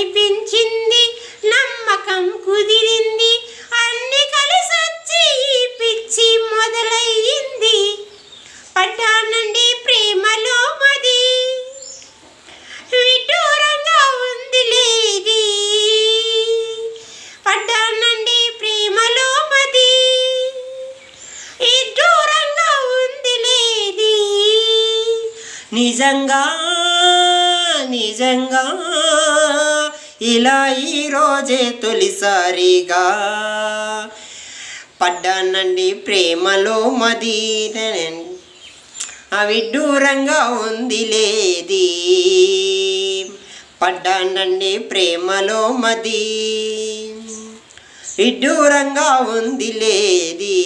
అనిపించింది నమ్మకం కుదిరింది అన్ని కలిసొచ్చి పిచ్చి మొదలయ్యింది. పడ్డానండి ప్రేమలో మది విడ్డూరంగా ఉంది లేది. పడ్డానండి ప్రేమలో మది విడ్డూరంగా ఉంది లేది. నిజంగా నిజంగా ఇలా ఈరోజే తొలిసారిగా పడ్డానండి ప్రేమలో మది. అవిడ్డూరంగా ఉంది లేది పడ్డానండి ప్రేమలో మది. విడ్డూరంగా ఉంది లేది